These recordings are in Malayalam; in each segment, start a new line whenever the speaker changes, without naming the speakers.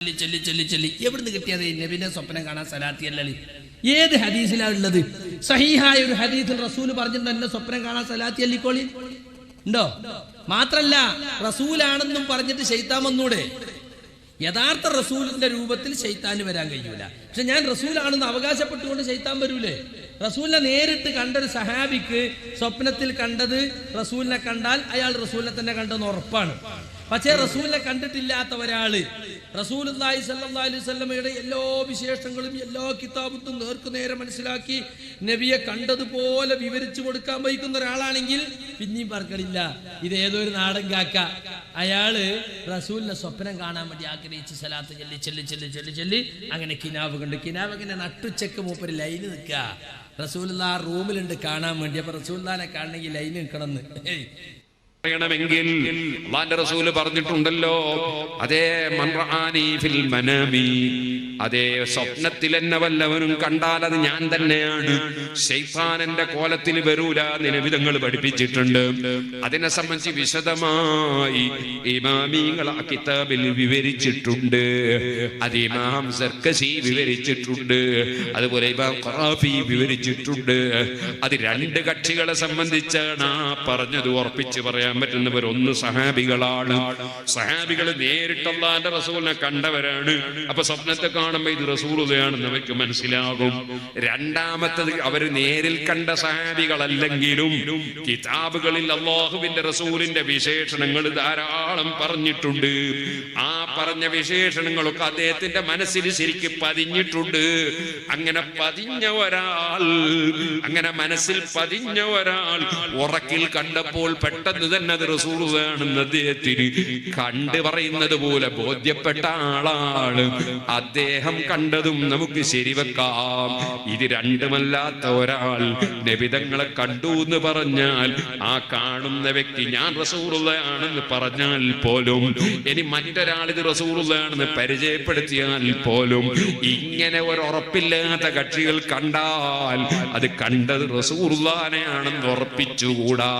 ചൊല്ലി ചൊല്ലി ചൊല്ലി ചൊല്ലി. എവിടുന്ന് കിട്ടിയത്? നബിനെ സ്വപ്നം കാണാൻ സലാത്തി അല്ലി ഏത് ഹദീസിലാണ് ഉള്ളത്? സഹീഹായ ഒരു ഹദീസിൽ റസൂൽ പറഞ്ഞിട്ടുണ്ട് എന്നെ സ്വപ്നം കാണാൻ സലാത്തി അല്ലിക്കോളി. ഉണ്ടോ? മാത്രല്ല റസൂലാണെന്നും പറഞ്ഞിട്ട് ശൈത്താൻ വന്നൂടെ? യഥാർത്ഥ റസൂലിന്റെ രൂപത്തിൽ ശൈത്താൻ വരാൻ കഴിയൂല. പക്ഷെ ഞാൻ റസൂലാണെന്ന് അവകാശപ്പെട്ടുകൊണ്ട് ശൈത്താൻ വരൂലേ? റസൂലിനെ നേരിട്ട് കണ്ട ഒരു സഹാബിക്ക് സ്വപ്നത്തിൽ കണ്ടത് റസൂലിനെ കണ്ടാൽ അയാൾ റസൂലിനെ തന്നെ കണ്ടെന്ന് ഉറപ്പാണ്. പക്ഷേ റസൂലിനെ കണ്ടിട്ടില്ലാത്ത ഒരാൾ റസൂൽ അലൈഹി സ്വല്ലമയുടെ എല്ലാ വിശേഷങ്ങളും എല്ലാ കിതാബത്തും നേർക്കു നേരെ മനസ്സിലാക്കി നബിയെ കണ്ടതുപോലെ വിവരിച്ചു കൊടുക്കാൻ വഹിക്കുന്ന ഒരാളാണെങ്കിൽ പിന്നെയും പറക്കണില്ല ഇത് ഏതൊരു നാടൻ കാക്ക. അയാൾ റസൂലിനെ സ്വപ്നം കാണാൻ വേണ്ടി ആഗ്രഹിച്ച് സലാത്ത് ചെല്ലി ചെല്ലി ചെല്ലി ചെല്ലി ചെല്ലി അങ്ങനെ കിനാവ് കണ്ട്. കിനാവ് ഇങ്ങനെ നട്ടുച്ചക്ക് മൂപ്പര് ലൈന് നിൽക്കുക റസൂൽ ആ റൂമിലുണ്ട് കാണാൻ വേണ്ടി. അപ്പൊ റസൂൽ കാണണമെങ്കിൽ ലൈന് നിൽക്കണമെന്ന്. ഏയ്
പറയണമെങ്കിൽ അള്ളാന്റെ റസൂൽ പറഞ്ഞിട്ടുണ്ടല്ലോ. അതേ ഫിൽ മനമി. അതേ സ്വപ്നത്തിൽ എന്നെ വല്ലവനും കണ്ടാൽ അത് ഞാൻ തന്നെയാണ്. ശൈത്താനന്റെ കോലത്തിൽ വരൂല നിലവിധങ്ങൾ പഠിപ്പിച്ചിട്ടുണ്ട്. അതിനെ സംബന്ധിച്ച് വിശദമായി ഇമാമിങ്ങൾ ആ കിതാബിൽ വിവരിച്ചിട്ടുണ്ട്. അത് ഇമാം സർക്കസി വിവരിച്ചിട്ടുണ്ട്. അതുപോലെ ഇമാം ഖറാഫി വിവരിച്ചിട്ടുണ്ട്. അത് രണ്ട് കക്ഷികളെ സംബന്ധിച്ചാണ് പറഞ്ഞത് ഉറപ്പിച്ച് പറയാൻ പറ്റുന്നവർ ഒന്ന് സഹാബികളാണ്. സഹാബികൾ നേരിട്ടുള്ളാന്റെ റസൂലിനെ കണ്ടവരാണ്. അപ്പൊ സ്വപ്നത്തെ കാണുമ്പോ ഇത് റസൂലുതയാണെന്ന് അവർക്ക് മനസ്സിലാകും. രണ്ടാമത്തത് അവർ നേരിൽ കണ്ട സഹാബികളല്ലെങ്കിലും കിതാബുകളിൽ അള്ളാഹുവിന്റെ റസൂലിന്റെ വിശേഷണങ്ങൾ ധാരാളം പറഞ്ഞിട്ടുണ്ട്. ആ പറഞ്ഞ വിശേഷണങ്ങളൊക്കെ അദ്ദേഹത്തിന്റെ മനസ്സിൽ ശരിക്ക് പതിഞ്ഞിട്ടുണ്ട്. അങ്ങനെ പതിഞ്ഞ ഒരാൾ അങ്ങനെ മനസ്സിൽ പതിഞ്ഞ ഒരാൾ ഉറക്കിൽ കണ്ടപ്പോൾ പെട്ടെന്ന് തന്നെ അത് റസൂറുകയാണെന്ന് അദ്ദേഹത്തിന് കണ്ടു പറയുന്നത് പോലെ ബോധ്യപ്പെട്ട ആളാണ്. അദ്ദേഹം കണ്ടതും നമുക്ക് ശരിവെക്കാം. ഇത് രണ്ടുമല്ലാത്ത ഒരാൾ നബിതങ്ങളെ കണ്ടു എന്ന് പറഞ്ഞാൽ ആ കാണുന്ന വ്യക്തി ഞാൻ റസൂറുകയാണെന്ന് പറഞ്ഞാൽ പോലും ഇനി മറ്റൊരാൾ ഇത് റസൂറുള്ളയാണെന്ന് പരിചയപ്പെടുത്തിയാൽ പോലും ഇങ്ങനെ ഒരു ഉറപ്പില്ലാത്ത കക്ഷികൾ കണ്ടാൽ അത് കണ്ടത് റസൂറുള്ളാനെയാണെന്ന് ഉറപ്പിച്ചുകൂടാ.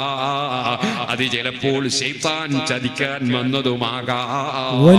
അത് ചിലപ്പോൾ ശൈത്താൻ ചതിക്കാൻ വന്നതുമാകാം.